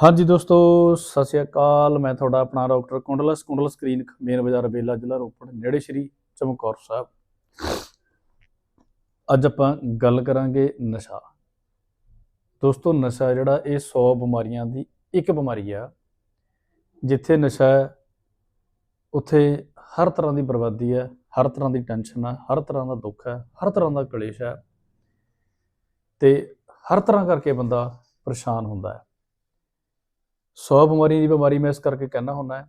ਹਾਂਜੀ ਦੋਸਤੋ, ਸਤਿ ਸ਼੍ਰੀ ਅਕਾਲ। ਮੈਂ ਤੁਹਾਡਾ ਆਪਣਾ doctor Kundals. Kundals clinic, main ਬਾਜ਼ਾਰ, ਬੇਲਾ, ਜ਼ਿਲ੍ਹਾ ਰੋਪੜ, ਨੇੜੇ ਸ਼੍ਰੀ ਚਮਕੌਰ ਸਾਹਿਬ। ਅੱਜ ਆਪਾਂ ਗੱਲ ਕਰਾਂਗੇ ਨਸ਼ਾ। ਦੋਸਤੋ, ਨਸ਼ਾ ਜਿਹੜਾ ਇਹ 100 ਬਿਮਾਰੀਆਂ ਦੀ ਇੱਕ ਬਿਮਾਰੀ ਆ, ਜਿੱਥੇ ਨਸ਼ਾ ਹੈ ਉੱਥੇ ਹਰ ਤਰ੍ਹਾਂ ਦੀ ਬਰਬਾਦੀ ਹੈ ਹਰ ਤਰ੍ਹਾਂ ਦੀ ਟੈਨਸ਼ਨ ਹੈ ਹਰ ਤਰ੍ਹਾਂ ਦਾ ਦੁੱਖ ਹੈ ਹਰ ਤਰ੍ਹਾਂ ਦਾ ਕਲੇਸ਼ ਹੈ ਤੇ ਹਰ ਤਰ੍ਹਾਂ ਕਰਕੇ ਬੰਦਾ ਪਰੇਸ਼ਾਨ ਹੁੰਦਾ ਹੈ 100 ਬਿਮਾਰੀਆਂ ਦੀ ਬਿਮਾਰੀ ਮੈਂ ਇਸ ਕਰਕੇ ਕਹਿਣਾ ਹੁੰਦਾ ਹੈ।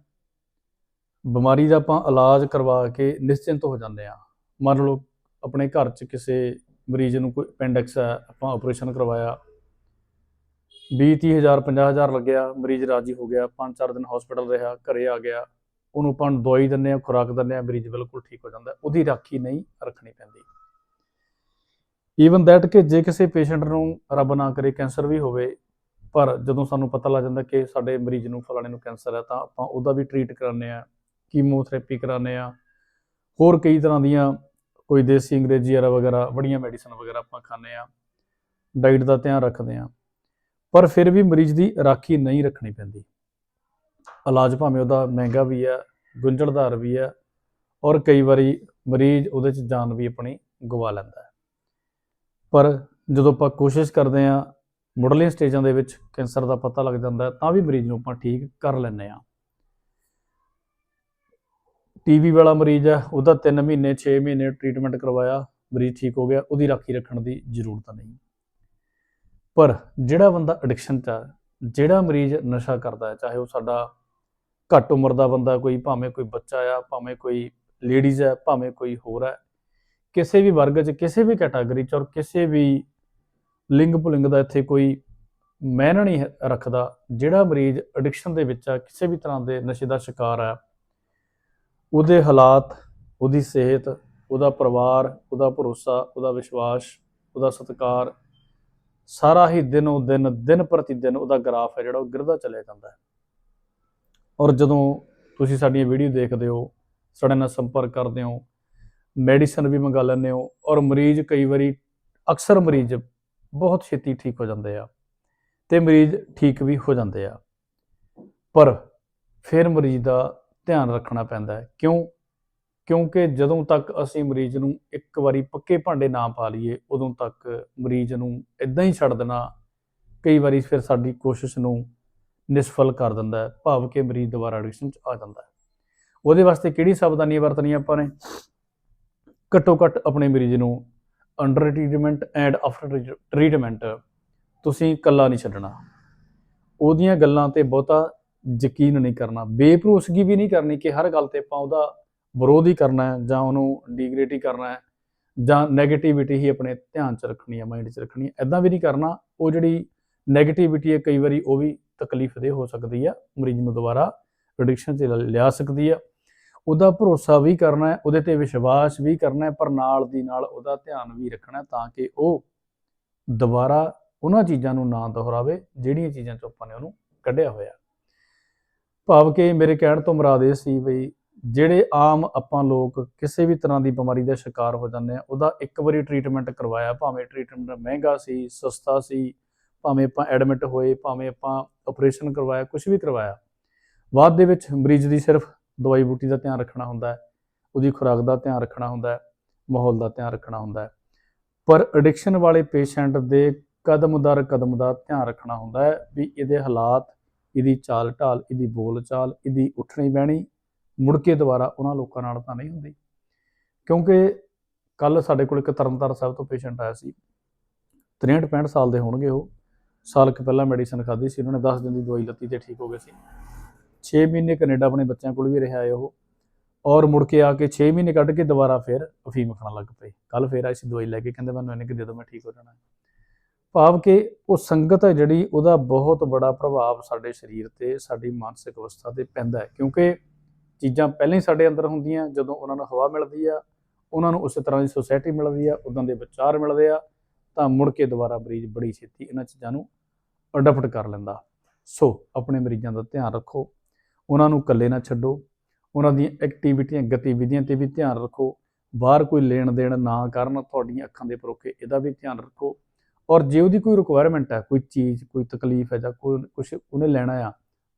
ਬਿਮਾਰੀ ਦਾ ਆਪਾਂ ਇਲਾਜ ਕਰਵਾ ਕੇ ਨਿਸ਼ਚਿੰਤ ਹੋ ਜਾਂਦੇ ਆ ਮੰਨ ਲਓ ਆਪਣੇ ਘਰ 'ਚ ਕਿਸੇ ਮਰੀਜ਼ ਨੂੰ ਕੋਈ ਅਪੈਂਡਿਕਸ ਹੈ, ਆਪਾਂ ਆਪਰੇਸ਼ਨ ਕਰਵਾਇਆ। 20 30 ਹਜ਼ਾਰ 50 ਹਜ਼ਾਰ ਲੱਗਿਆ, ਮਰੀਜ਼ ਰਾਜੀ ਹੋ ਗਿਆ 5-4 ਦਿਨ ਹਸਪੀਟਲ ਰਿਹਾ, ਘਰੇ ਆ ਗਿਆ। ਉਹਨੂੰ ਆਪਾਂ ਦਵਾਈ ਦਿੰਦੇ ਆ ਖੁਰਾਕ ਦਿੰਦੇ ਆ ਮਰੀਜ਼ ਬਿਲਕੁਲ ਠੀਕ ਹੋ ਜਾਂਦਾ। ਉਹਦੀ ਰਾਖੀ ਨਹੀਂ ਰੱਖਣੀ ਪੈਂਦੀ। ਈਵਨ ਦੈਟ ਕਿ ਜੇ ਕਿਸੇ ਪੇਸ਼ੈਂਟ ਨੂੰ ਰੱਬ ਨਾ ਕਰੇ, ਕੈਂਸਰ ਵੀ ਹੋਵੇ ਪਰ ਜਦੋਂ ਸਾਨੂੰ ਪਤਾ ਲੱਗ ਜਾਂਦਾ ਕਿ ਸਾਡੇ ਮਰੀਜ਼ ਨੂੰ, ਫਲਾਣੇ ਨੂੰ ਕੈਂਸਰ ਹੈ ਤਾਂ ਆਪਾਂ ਉਹਦਾ ਵੀ ਟ੍ਰੀਟ ਕਰਾਉਂਦੇ ਆ ਕੀਮੋਥੈਰੇਪੀ ਕਰਾਉਂਦੇ ਆ ਹੋਰ ਕਈ ਤਰ੍ਹਾਂ ਦੀਆਂ ਕੋਈ ਦੇਸੀ ਅੰਗਰੇਜ਼ੀ ਵਾਲਾ ਵਗੈਰਾ, ਬੜੀਆਂ ਮੈਡੀਸਨ ਵਗੈਰਾ ਆਪਾਂ ਖਾਂਦੇ ਆ ਡਾਈਟ ਦਾ ਧਿਆਨ ਰੱਖਦੇ ਆ ਪਰ ਫਿਰ ਵੀ ਮਰੀਜ਼ ਦੀ ਰਾਖੀ ਨਹੀਂ ਰੱਖਣੀ ਪੈਂਦੀ। ਇਲਾਜ ਭਾਵੇਂ ਉਹਦਾ ਮਹਿੰਗਾ ਵੀ ਹੈ, ਗੁੰਝਲਦਾਰ ਵੀ ਹੈ, ਔਰ ਕਈ ਵਾਰੀ ਮਰੀਜ਼ ਉਹਦੇ 'ਚ ਜਾਨ ਵੀ ਆਪਣੀ ਗਵਾ ਲੈਂਦਾ ਪਰ ਜਦੋਂ ਆਪਾਂ ਕੋਸ਼ਿਸ਼ ਕਰਦੇ ਆ ਮੁੱਢਲੀਆਂ ਸਟੇਜਾਂ ਦੇ ਵਿੱਚ ਕੈਂਸਰ ਦਾ ਪਤਾ ਲੱਗ ਜਾਂਦਾ ਤਾਂ ਵੀ ਮਰੀਜ਼ ਨੂੰ ਆਪਾਂ ਠੀਕ ਕਰ ਲੈਂਦੇ ਆ ਟੀਵੀ ਵਾਲਾ ਮਰੀਜ਼ ਹੈ, ਉਹਦਾ 3 ਮਹੀਨੇ 6 ਮਹੀਨੇ ਟ੍ਰੀਟਮੈਂਟ ਕਰਵਾਇਆ, ਮਰੀਜ਼ ਠੀਕ ਹੋ ਗਿਆ, ਉਹਦੀ ਰਾਖੀ ਰੱਖਣ ਦੀ ਜ਼ਰੂਰਤ ਨਹੀਂ। ਪਰ ਜਿਹੜਾ ਬੰਦਾ ਐਡਿਕਸ਼ਨ 'ਚ ਆ ਜਿਹੜਾ ਮਰੀਜ਼ ਨਸ਼ਾ ਕਰਦਾ ਹੈ, ਚਾਹੇ ਉਹ ਸਾਡਾ ਘੱਟ ਉਮਰ ਦਾ ਬੰਦਾ ਕੋਈ, ਭਾਵੇਂ ਕੋਈ ਬੱਚਾ ਆ, ਭਾਵੇਂ ਕੋਈ ਲੇਡੀਜ਼ ਹੈ, ਭਾਵੇਂ ਕੋਈ ਹੋਰ ਹੈ, ਕਿਸੇ ਵੀ ਵਰਗ 'ਚ, ਕਿਸੇ ਵੀ ਕੈਟਾਗਰੀ 'ਚ ਔਰ ਕਿਸੇ ਵੀ ਲਿੰਗ ਪੁਲਿੰਗ ਦਾ ਇੱਥੇ ਕੋਈ ਮੈਨ ਨਹੀਂ ਹੈ- ਰੱਖਦਾ। ਜਿਹੜਾ ਮਰੀਜ਼ ਐਡਿਕਸ਼ਨ ਦੇ ਵਿੱਚ ਆ, ਕਿਸੇ ਵੀ ਤਰ੍ਹਾਂ ਦੇ ਨਸ਼ੇ ਦਾ ਸ਼ਿਕਾਰ ਹੈ ਉਹਦੇ ਹਾਲਾਤ, ਉਹਦੀ ਸਿਹਤ, ਉਹਦਾ ਪਰਿਵਾਰ, ਉਹਦਾ ਭਰੋਸਾ, ਉਹਦਾ ਵਿਸ਼ਵਾਸ, ਉਹਦਾ ਸਤਿਕਾਰ, ਸਾਰਾ ਹੀ ਦਿਨੋਂ ਦਿਨ ਦਿਨ ਪ੍ਰਤੀ ਦਿਨ ਉਹਦਾ ਗ੍ਰਾਫ ਹੈ ਜਿਹੜਾ ਉਹ ਗਿਰਦਾ ਚੱਲਿਆ ਜਾਂਦਾ ਹੈ। ਔਰ ਜਦੋਂ ਤੁਸੀਂ ਸਾਡੀਆਂ ਵੀਡੀਓ ਦੇਖਦੇ ਹੋ, ਸਾਡੇ ਨਾਲ ਸੰਪਰਕ ਕਰਦੇ ਹੋ ਮੈਡੀਸਨ ਵੀ ਮੰਗਾ ਲੈਂਦੇ ਹੋ, ਔਰ ਮਰੀਜ਼ ਕਈ ਵਾਰੀ ਅਕਸਰ ਮਰੀਜ਼ ਬਹੁਤ ਛੇਤੀ ਠੀਕ ਹੋ ਜਾਂਦੇ ਆ ਤੇ ਮਰੀਜ਼ ਠੀਕ ਵੀ ਹੋ ਜਾਂਦੇ ਆ। ਪਰ ਫਿਰ ਮਰੀਜ਼ ਦਾ ਧਿਆਨ ਰੱਖਣਾ ਪੈਂਦਾ ਹੈ। ਕਿਉਂ? ਕਿਉਂਕਿ ਜਦੋਂ ਤੱਕ ਅਸੀਂ ਮਰੀਜ਼ ਨੂੰ ਇੱਕ ਵਾਰੀ ਪੱਕੇ ਭਾਂਡੇ ਨਾ ਪਾ ਲਈਏ, ਉਦੋਂ ਤੱਕ ਮਰੀਜ਼ ਨੂੰ ਇਦਾਂ ਹੀ ਛੱਡ ਦੇਣਾ ਕਈ ਵਾਰੀ ਫਿਰ ਸਾਡੀ ਕੋਸ਼ਿਸ਼ ਨੂੰ ਨਿਸਫਲ ਕਰ ਦਿੰਦਾ ਹੈ, ਭਾਵ ਕਿ ਮਰੀਜ਼ ਦੁਬਾਰਾ ਐਡਮਿਸ਼ਨ ਚ ਆ ਜਾਂਦਾ ਹੈ। ਉਹਦੇ ਵਾਸਤੇ ਕਿਹੜੀ ਸਾਵਧਾਨੀਆਂ ਵਰਤਣੀਆਂ ਆਪਾਂ ਨੇ? ਘੱਟੋ ਘੱਟ ਆਪਣੇ ਮਰੀਜ਼ ਨੂੰ under treatment and after treatment ਤੁਸੀਂ ਇਕੱਲਾ ਨਹੀਂ ਛੱਡਣਾ। ਉਹਦੀਆਂ ਗੱਲਾਂ ਤੇ ਬਹੁਤਾ ਯਕੀਨ ਨਹੀਂ ਕਰਨਾ। ਬੇਭਰੋਸਗੀ ਵੀ ਨਹੀਂ ਕਰਨੀ ਕਿ ਹਰ ਗੱਲ ਤੇ ਆਪਾਂ ਉਹਦਾ ਵਿਰੋਧ ਹੀ ਕਰਨਾ ਹੈ ਜਾਂ ਉਹਨੂੰ ਡੀਗ੍ਰੇਡ ਹੀ ਕਰਨਾ ਹੈ ਜਾਂ 네ਗੇਟਿਵਿਟੀ ਹੀ ਆਪਣੇ ਧਿਆਨ 'ਚ ਰੱਖਣੀ ਹੈ ਮਾਈਂਡ 'ਚ ਰੱਖਣੀ ਹੈ। ਐਦਾਂ ਵੀ ਨਹੀਂ ਕਰਨਾ। ਉਹ ਜਿਹੜੀ 네ਗੇਟਿਵਿਟੀ ਹੈ, ਕਈ ਵਾਰੀ ਉਹ ਵੀ ਤਕਲੀਫ਼ ਦੇ ਹੋ ਸਕਦੀ ਹੈ। ਮਰੀਜ਼ ਨੂੰ ਦੁਬਾਰਾ ਰਿਡਿਕਸ਼ਨ 'ਚ ਲ- ਲਿਆ ਸਕਦੀ ਆ ਉਹਦਾ ਭਰੋਸਾ ਵੀ ਕਰਨਾ ਹੈ, ਉਹਦੇ ਤੇ ਵਿਸ਼ਵਾਸ ਵੀ ਕਰਨਾ ਹੈ, ਪਰ ਨਾਲ ਦੀ ਨਾਲ ਉਹਦਾ ਧਿਆਨ ਵੀ ਰੱਖਣਾ ਤਾਂ ਕਿ ਉਹ ਦੁਬਾਰਾ ਉਹਨਾਂ ਚੀਜ਼ਾਂ ਨੂੰ ਨਾ ਦੁਹਰਾਵੇ, ਜਿਹੜੀਆਂ ਚੀਜ਼ਾਂ ਤੋਂ ਆਪਾਂ ਨੇ ਉਹਨੂੰ ਕੱਢਿਆ ਹੋਇਆ ਭਾਵ ਕਿ ਮੇਰੇ ਕਹਿਣ ਤੋਂ ਮੁਰਾਦ ਇਹ ਸੀ ਵੀ ਜਿਹੜੇ ਆਮ ਆਪਾਂ ਲੋਕ ਕਿਸੇ ਵੀ ਤਰ੍ਹਾਂ ਦੀ ਬਿਮਾਰੀ ਦਾ ਸ਼ਿਕਾਰ ਹੋ ਜਾਂਦੇ ਆ ਉਹਦਾ ਇੱਕ ਵਾਰੀ ਟ੍ਰੀਟਮੈਂਟ ਕਰਵਾਇਆ, ਭਾਵੇਂ ਟ੍ਰੀਟਮੈਂਟ ਮਹਿੰਗਾ ਸੀ, ਸਸਤਾ ਸੀ, ਭਾਵੇਂ ਆਪਾਂ ਐਡਮਿਟ ਹੋਏ, ਭਾਵੇਂ ਆਪਾਂ ਆਪਰੇਸ਼ਨ ਕਰਵਾਇਆ ਕੁਝ ਵੀ ਕਰਵਾਇਆ, ਬਾਅਦ ਦੇ ਵਿੱਚ ਮਰੀਜ਼ ਦੀ ਸਿਰਫ ਦਵਾਈ ਬੂਟੀ ਦਾ ਧਿਆਨ ਰੱਖਣਾ ਹੁੰਦਾ ਹੈ, ਉਹਦੀ ਖੁਰਾਕ ਦਾ ਧਿਆਨ ਰੱਖਣਾ ਹੁੰਦਾ ਹੈ, ਮਾਹੌਲ ਦਾ ਧਿਆਨ ਰੱਖਣਾ ਹੁੰਦਾ ਹੈ। ਪਰ ਐਡਿਕਸ਼ਨ ਵਾਲੇ ਪੇਸ਼ੈਂਟ ਦੇ ਕਦਮ ਦਰ ਕਦਮ ਦਾ ਧਿਆਨ ਰੱਖਣਾ ਹੁੰਦਾ ਹੈ ਵੀ ਇਹਦੇ ਹਾਲਾਤ, ਇਹਦੀ ਚਾਲ ਢਾਲ ਇਹਦੀ ਬੋਲ ਚਾਲ ਇਹਦੀ ਉੱਠਣੀ ਬਹਿਣੀ ਮੁੜ ਕੇ ਦੁਬਾਰਾ ਉਹਨਾਂ ਲੋਕਾਂ ਨਾਲ ਤਾਂ ਨਹੀਂ ਹੁੰਦੀ। ਕਿਉਂਕਿ ਕੱਲ ਸਾਡੇ ਕੋਲ ਇੱਕ ਤਰਨਤਾਰਨ ਸਾਹਿਬ ਤੋਂ ਪੇਸ਼ੈਂਟ ਆਇਆ ਸੀ। 63 65 ਸਾਲ ਦੇ ਹੋਣਗੇ ਉਹ। ਸਾਲ ਕੁ ਪਹਿਲਾਂ ਮੈਡੀਸਨ ਖਾਧੀ ਸੀ, ਉਹਨਾਂ ਨੇ 10 ਦਿਨ ਦੀ ਦਵਾਈ ਲੱਤੀ ਤੇ ਠੀਕ ਹੋ ਗਏ ਸੀ। 6 ਮਹੀਨੇ ਕੈਨੇਡਾ ਆਪਣੇ ਬੱਚਿਆਂ ਕੋਲ ਵੀ ਰਿਹਾ ਹੈ ਉਹ। ਔਰ ਮੁੜ ਕੇ ਆ ਕੇ 6 ਮਹੀਨੇ ਕੱਢ ਕੇ ਦੁਬਾਰਾ ਫਿਰ ਅਫੀਮ ਖਾਣ ਲੱਗ ਪਏ। ਕੱਲ ਫਿਰ ਆਈ ਸੀ ਦਵਾਈ ਲੈ ਕੇ, ਕਹਿੰਦੇ ਮੈਨੂੰ ਇਹਨੇ ਕਿ ਦੇ ਦਿਓ ਮੈਂ ਠੀਕ ਹੋ ਜਾਣਾ। ਭਾਵ ਕਿ ਉਹ ਸੰਗਤ ਹੈ ਜਿਹੜੀ ਉਹਦਾ ਬਹੁਤ ਬੜਾ ਪ੍ਰਭਾਵ ਸਾਡੇ ਸਰੀਰ ਤੇ, ਸਾਡੀ ਮਾਨਸਿਕ ਅਵਸਥਾ ਤੇ ਪੈਂਦਾ ਹੈ। ਕਿਉਂਕਿ ਚੀਜ਼ਾਂ ਪਹਿਲਾਂ ਹੀ ਸਾਡੇ ਅੰਦਰ ਹੁੰਦੀਆਂ, ਜਦੋਂ ਉਹਨਾਂ ਨੂੰ ਹਵਾ ਮਿਲਦੀ ਆ, ਉਹਨਾਂ ਨੂੰ ਉਸੇ ਤਰ੍ਹਾਂ ਦੀ ਸੋਸਾਇਟੀ ਮਿਲਦੀ ਆ, ਉਦਾਂ ਦੇ ਵਿਚਾਰ ਮਿਲਦੇ ਆ, ਤਾਂ ਮੁੜ ਕੇ ਦੁਬਾਰਾ ਮਰੀਜ਼ ਬੜੀ ਛੇਤੀ ਇਹਨਾਂ ਚੀਜ਼ਾਂ ਨੂੰ ਅਡਾਪਟ ਕਰ ਲੈਂਦਾ। ਸੋ, ਆਪਣੇ ਮਰੀਜ਼ਾਂ ਦਾ ਧਿਆਨ ਰੱਖੋ। ਉਹਨਾਂ ਨੂੰ ਇਕੱਲੇ ਨਾ ਛੱਡੋ, ਉਹਨਾਂ ਦੀਆਂ ਐਕਟੀਵਿਟੀਆਂ ਗਤੀਵਿਧੀਆਂ ਤੇ ਵੀ ਧਿਆਨ ਰੱਖੋ। ਬਾਹਰ ਕੋਈ ਲੈਣ ਦੇਣ ਨਾ ਕਰਨ, ਤੁਹਾਡੀਆਂ ਅੱਖਾਂ ਦੇ ਪਰੋਖੇ ਇਹਦਾ ਵੀ ਧਿਆਨ ਰੱਖੋ। ਔਰ ਜੇ ਉਹਦੀ ਕੋਈ ਰਿਕੁਆਇਰਮੈਂਟ ਹੈ, ਕੋਈ ਚੀਜ਼, ਕੋਈ ਤਕਲੀਫ ਹੈ ਜਾਂ ਕੋਈ ਕੁਝ ਉਹਨੇ ਲੈਣਾ ਆ,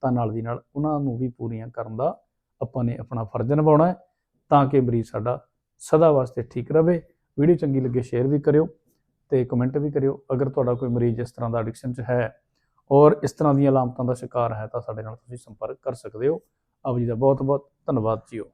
ਤਾਂ ਨਾਲ ਦੀ ਨਾਲ ਉਹਨਾਂ ਨੂੰ ਵੀ ਪੂਰੀਆਂ ਕਰਨ ਦਾ ਆਪਾਂ ਨੇ ਆਪਣਾ ਫਰਜ਼ ਨਿਭਾਉਣਾ ਹੈ, ਤਾਂ ਕਿ ਮਰੀਜ਼ ਸਾਡਾ ਸਦਾ ਵਾਸਤੇ ਠੀਕ ਰਵੇ ਵੀਡੀਓ ਚੰਗੀ ਲੱਗੇ ਸ਼ੇਅਰ ਵੀ ਕਰਿਓ ਤੇ ਕਮੈਂਟ ਵੀ ਕਰਿਓ। ਅਗਰ ਤੁਹਾਡਾ ਕੋਈ ਮਰੀਜ਼ ਇਸ ਤਰ੍ਹਾਂ ਦਾ ਐਡਿਕਸ਼ਨ 'ਚ ਹੈ ਔਰ ਇਸ ਤਰ੍ਹਾਂ ਦੀਆਂ ਲਾਮਤਾਂ ਦਾ ਸ਼ਿਕਾਰ ਹੈ ਤਾਂ ਸਾਡੇ ਨਾਲ ਤੁਸੀਂ ਸੰਪਰਕ ਕਰ ਸਕਦੇ ਹੋ। ਆਪ ਜੀ ਦਾ ਬਹੁਤ ਬਹੁਤ ਧੰਨਵਾਦ ਜੀਓ।